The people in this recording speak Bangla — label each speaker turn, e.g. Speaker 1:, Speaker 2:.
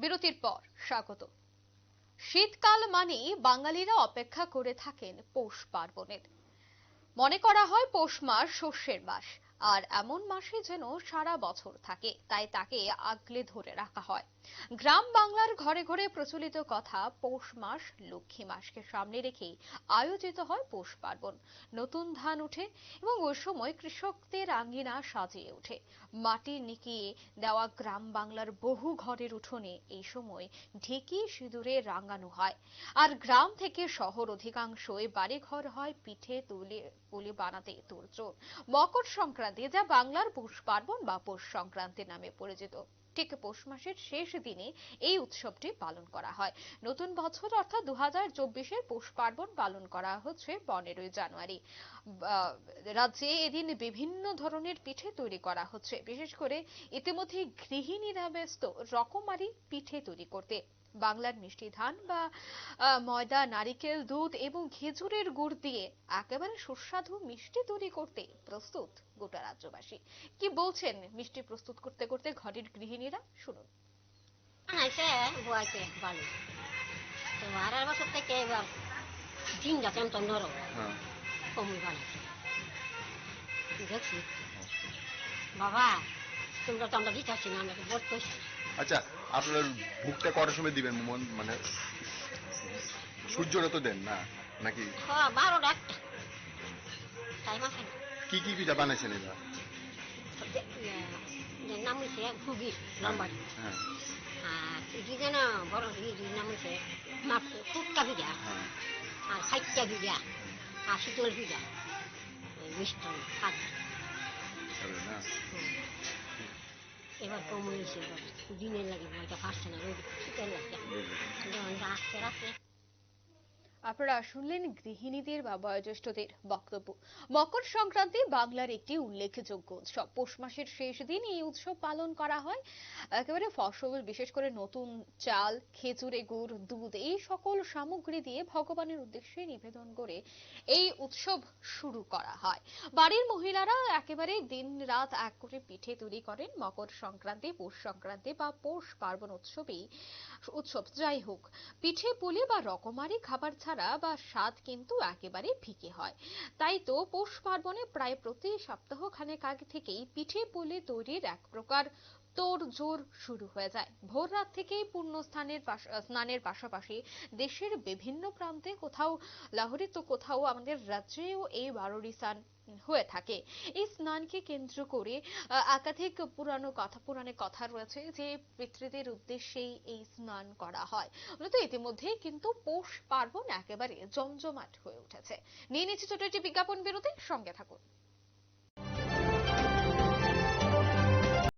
Speaker 1: বিরতির পর স্বাগত। শীতকাল মানেই বাঙালিরা অপেক্ষা করে থাকেন পৌষ পার্বণের। মনে করা হয় পৌষ মাস শস্যের মাস। আর এমন মাসে যেন সারা বছর থাকে, তাই তাকে আগলে ধরে রাখা হয়। গ্রাম বাংলার ঘরে ঘরে প্রচলিত কথা, পৌষ মাস লক্ষ্মী মাসকে সামনে রেখেই আয়োজিত হয় পৌষ পার্বণ। নতুন ধান ওঠে এবং ওই সময় কৃষকদের আঙ্গিনা সাজিয়ে ওঠে। মাটি নিকিয়ে দেওয়া গ্রাম বাংলার বহু ঘরের উঠোনে এই সময় ঢেকি সিঁদুরে রাঙানো হয়। আর গ্রাম থেকে শহর অধিকাংশই বাড়িঘর হয় পিঠে তুলে, পুলি বানাতে তোড়জোড় মকর সংক্রান্তি যা বাংলার পৌষ পার্বণ বা পৌষ সংক্রান্তি নামে পরিচিত। ঠিক পৌষ মাসের শেষ দিনে এই উৎসবটি পালন করা হয়। নতুন বছর অর্থাৎ দু হাজার চব্বিশের পৌষ পার্বণ পালন করা হচ্ছে পনেরোই জানুয়ারি। রাজ্যে এদিন বিভিন্ন ধরনের পিঠে তৈরি করা হচ্ছে। বিশেষ করে ইতিমধ্যে গৃহিণীরা ব্যস্ত, রকমারি পিঠে তৈরি করতে। বাংলার মিষ্টি ধান বা ময়দা নারিকেল দুধ এবং খেজুরের গুড় দিয়ে একেবারে সুস্বাদু মিষ্টি তৈরি করতে প্রস্তুত গোটা রাজ্যবাসী। কি বলছেন মিষ্টি প্রস্তুত করতে করতে ঘরের গৃহিণীরা? শুনুন।
Speaker 2: বানাইছে তো আর বছর থেকে এবার দিন যাচ্ছেন তো নরম।
Speaker 3: হ্যাঁ।
Speaker 2: কমই বানাইছে দেখছি। বাবা তোমরা তো আমরা দিতে পারছি না আমরা তো বোধ করছি
Speaker 3: আচ্ছা আপনার ভুকটা কটার সময় দিবেন মন মানে সূর্যটা তো দেন না? নাকি?
Speaker 2: হ্যাঁ
Speaker 3: কি কি পিঠা বানাইছেন এবার?
Speaker 2: নাম হয়েছে হুগি লম্বাড়ি
Speaker 3: হ্যাঁ
Speaker 2: আর ইডি যেন বড় নাম হয়েছে মাত্র টুটকা
Speaker 3: হ্যাঁ।
Speaker 2: আর খাইটা আর শীতল খাদ্য।
Speaker 3: না?
Speaker 2: এবার কম হয়েছে এবার দিনের লাগে বলতে পারছে না রোদ শীতের লাগে। আসতে রাখতে
Speaker 1: আপনারা শুনলেন গৃহিণীদের বা বয়োজ্যেষ্ঠদের বক্তব্য। মকর সংক্রান্তি বাংলার একটি উল্লেখযোগ্য উৎসব। পৌষ মাসের শেষ দিন এই উৎসব পালন করা হয়। একেবারে ফসল, বিশেষ করে নতুন চাল, খেজুরে গুড় দুধ, এই সকল সামগ্রী দিয়ে ভগবানের উদ্দেশ্যে নিবেদন করে এই উৎসব শুরু করা হয়। বাড়ির মহিলারা একেবারে দিন রাত এক করে পিঠে তৈরি করেন মকর সংক্রান্তি, পৌষ সংক্রান্তি বা পৌষ পার্বণ উৎসবেই উৎসব। যাই হোক, পিঠে পুলি বা রকমারি খাবার ছাড়া বা স্বাদ কিন্তু একেবারে ফিকে হয়। তাই তো পৌষ পার্বণে প্রায় প্রতি সপ্তাহ খানেক আগে থেকেই পিঠে পুলি তৈরির এক প্রকার তোড় জোর শুরু হয়ে যায়। ভোর রাত থেকেই পূর্ণ স্থানের স্নানের পাশাপাশি দেশের বিভিন্ন প্রান্তে কোথাও লাহোরে তো কোথাও আমাদের রাজ্যেও এই বারোরি স্নান হয়ে থাকে। এই স্নানকে কেন্দ্র করে একাধিক পুরানো কথা, পুরাণে কথা রয়েছে যে পিতৃদের উদ্দেশ্যেই এই স্নান করা হয়। মূলত ইতিমধ্যেই কিন্তু পৌষ পার্বণ একেবারে জমজমাট হয়ে উঠেছে। নিয়ে নিচ্ছি ছোট একটি বিজ্ঞাপন বিরতি সঙ্গে থাকুন।